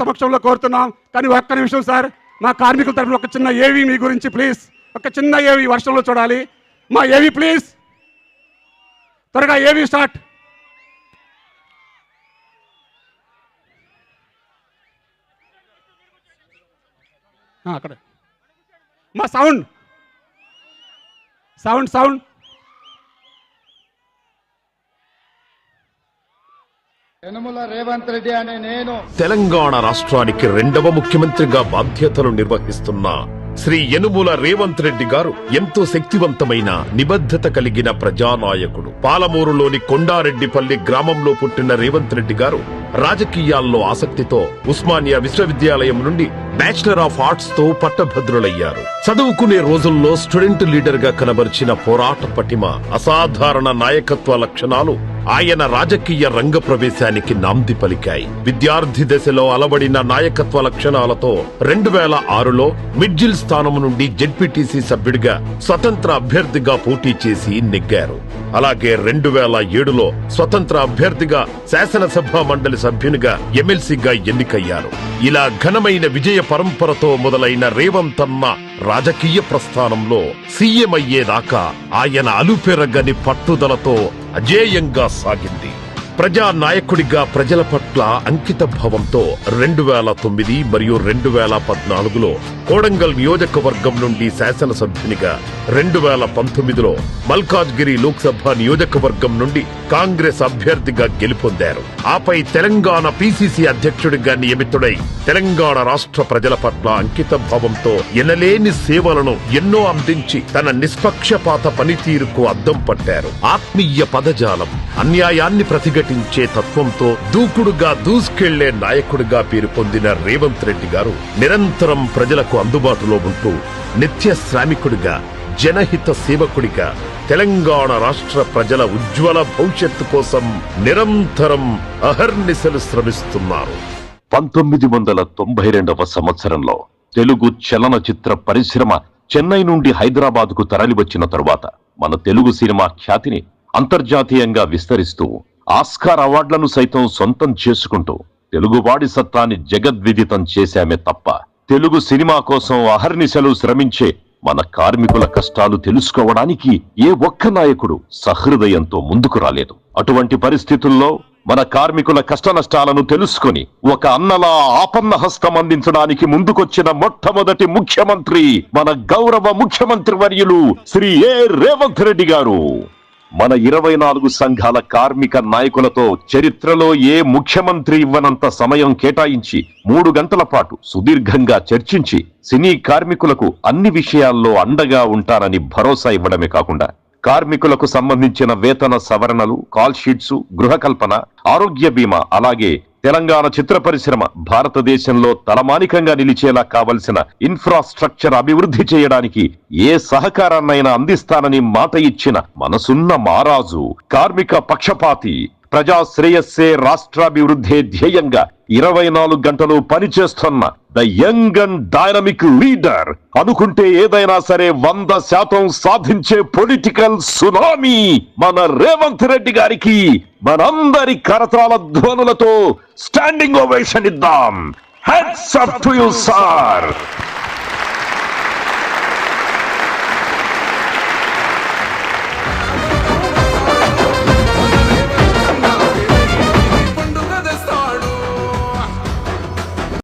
సమక్షంలో కోరుతున్నాం. కానీ ఒక్క నిమిషం సార్ మా కార్మికుల తరఫున ఒక చిన్న ఏవి మీ గురించి ప్లీజ్. ఒక చిన్న ఏవి వర్షంలో చూడాలి. మా ఏవి ప్లీజ్. త్వరగా ఏవి స్టార్ట్. అక్కడ. మా sound. Sound sound Yanumala Revanth Reddy అనే నేను తెలంగాణ రాష్ట్రానికి రెండవ ముఖ్యమంత్రిగా బాధ్యతలు నిర్వహిస్తున్న శ్రీ యనుమూల రేవంత్ రెడ్డి గారు ఎంతో శక్తివంతమైన నిబద్ధత కలిగిన ప్రజానాయకుడు. పాలమూరులోని కొండారెడ్డిపల్లి గ్రామంలో పుట్టిన రేవంత్ రెడ్డి గారు రాజకీయాల్లో ఆసక్తితో ఉస్మానియా విశ్వవిద్యాలయం నుండి బ్యాచిలర్ ఆఫ్ ఆర్ట్స్తో పట్టభద్రులయ్యారు. చదువుకునే రోజుల్లో స్టూడెంట్ లీడర్గా కనబరిచిన పోరాట పటిమ అసాధారణ నాయకత్వ లక్షణాలు ఆయన రాజకీయ రంగ ప్రవేశానికి నాంది పలికాయి. విద్యార్థి దశలో అలవడిన నాయకత్వ లక్షణాలతో రెండు వేల ఆరులో మిడ్జిల్ స్థానం నుండి జెడ్పీటీసీ సభ్యుడిగా స్వతంత్ర అభ్యర్థిగా పోటీ చేసి నెగ్గారు. అలాగే రెండు వేల ఏడులో స్వతంత్ర అభ్యర్థిగా శాసనసభ మండలి సభ్యునిగా ఎమ్మెల్సీగా ఎన్నికయ్యారు. ఇలా ఘనమైన విజయ పరంపరతో మొదలైన రేవంతన్న రాజకీయ ప్రస్థానంలో సీఎం అయ్యేదాకా ఆయన అలుపెరగని పట్టుదలతో అజేయంగా సాగింది. ప్రజా నాయకుడిగా ప్రజల పట్ల అంకిత భావంతో రెండు వేల తొమ్మిది మరియు రెండు వేల పద్నాలుగులో కోడంగల్ నియోజకవర్గం నుండి శాసనసభ్యునిగా రెండు వేల పంతొమ్మిదిలో మల్కాజ్గిరి లోక్సభ నియోజకవర్గం నుండి కాంగ్రెస్ అభ్యర్థిగా గెలుపొందారు. ఆపై తెలంగాణ పిసిసి అధ్యక్షుడిగా నియమితుడై తెలంగాణ రాష్ట్ర ప్రజల పట్ల అంకిత భావంతో ఎనలేని సేవలను ఎన్నో అందించి తన నిష్పక్షపాత పనితీరుకు అద్దం పట్టారు. ఆత్మీయ పదజాలం అన్యాయాన్ని పర్యటించే తత్వంతో దూకుడుగా దూసుకెళ్ళే నాయకుడిగా పేరు పొందిన రేవంత్ రెడ్డి గారు నిరంతరం ప్రజలకు అందుబాటులో ఉంటూ నిత్య శ్రామికుడిగా జనహిత సేవకుడిగా తెలంగాణ రాష్ట్ర ప్రజల ఉజ్వల భవిష్యత్తు కోసం నిరంతరం అహర్నిశలు శ్రమిస్తున్నారు. పంతొమ్మిది వందల తొంభై రెండవ సంవత్సరంలో తెలుగు చలనచిత్ర పరిశ్రమ చెన్నై నుండి హైదరాబాద్కు తరలివచ్చిన తరువాత మన తెలుగు సినిమా ఖ్యాతిని అంతర్జాతీయంగా విస్తరిస్తూ ఆస్కార్ అవార్డులను సైతం సొంతం చేసుకుంటూ తెలుగువాడి సత్తాన్ని జగద్విదితం చేశామే తప్ప తెలుగు సినిమా కోసం అహర్నిశలు శ్రమించే మన కార్మికుల కష్టాలు తెలుసుకోవడానికి ఏ ఒక్క నాయకుడు సహృదయంతో ముందుకు రాలేదు. అటువంటి పరిస్థితుల్లో మన కార్మికుల కష్ట నష్టాలను తెలుసుకొని ఒక అన్నలా ఆపన్న హస్తం అందించడానికి ముందుకొచ్చిన మొట్టమొదటి ముఖ్యమంత్రి మన గౌరవ ముఖ్యమంత్రి వర్యులు శ్రీ ఏ. రేవంత్ రెడ్డి గారు. మన ఇరవై నాలుగు సంఘాల కార్మిక నాయకులతో చరిత్రలో ఏ ముఖ్యమంత్రి ఇవ్వనంత సమయం కేటాయించి మూడు గంటల పాటు సుదీర్ఘంగా చర్చించి సినీ కార్మికులకు అన్ని విషయాల్లో అండగా ఉంటారని భరోసా ఇవ్వడమే కాకుండా కార్మికులకు సంబంధించిన వేతన సవరణలు కాల్ షీట్స్ గృహకల్పన ఆరోగ్య బీమా అలాగే తెలంగాణ చిత్ర పరిశ్రమ భారతదేశంలో తలమానికంగా నిలిచేలా కావలసిన ఇన్ఫ్రాస్ట్రక్చర్ అభివృద్ధి చేయడానికి ఏ సహకారాన్నైనా అందిస్తానని మాట ఇచ్చిన మనసున్న మారాజు కార్మిక పక్షపాతి ప్రజా శ్రేయస్సే రాష్ట్రాభివృద్ధే ధ్యేయంగా ఇరవై నాలుగు గంటలు పనిచేస్తున్న the young and dynamic leader. అనుకుంటే ఏదైనా సరే వంద శాతం సాధించే పొలిటికల్ సునామీ మన రేవంత్ రెడ్డి గారికి మనందరి కరతాల ధ్వనులతో స్టాండింగ్ ఓవేషన్ ఇద్దాం. Heads up to you sir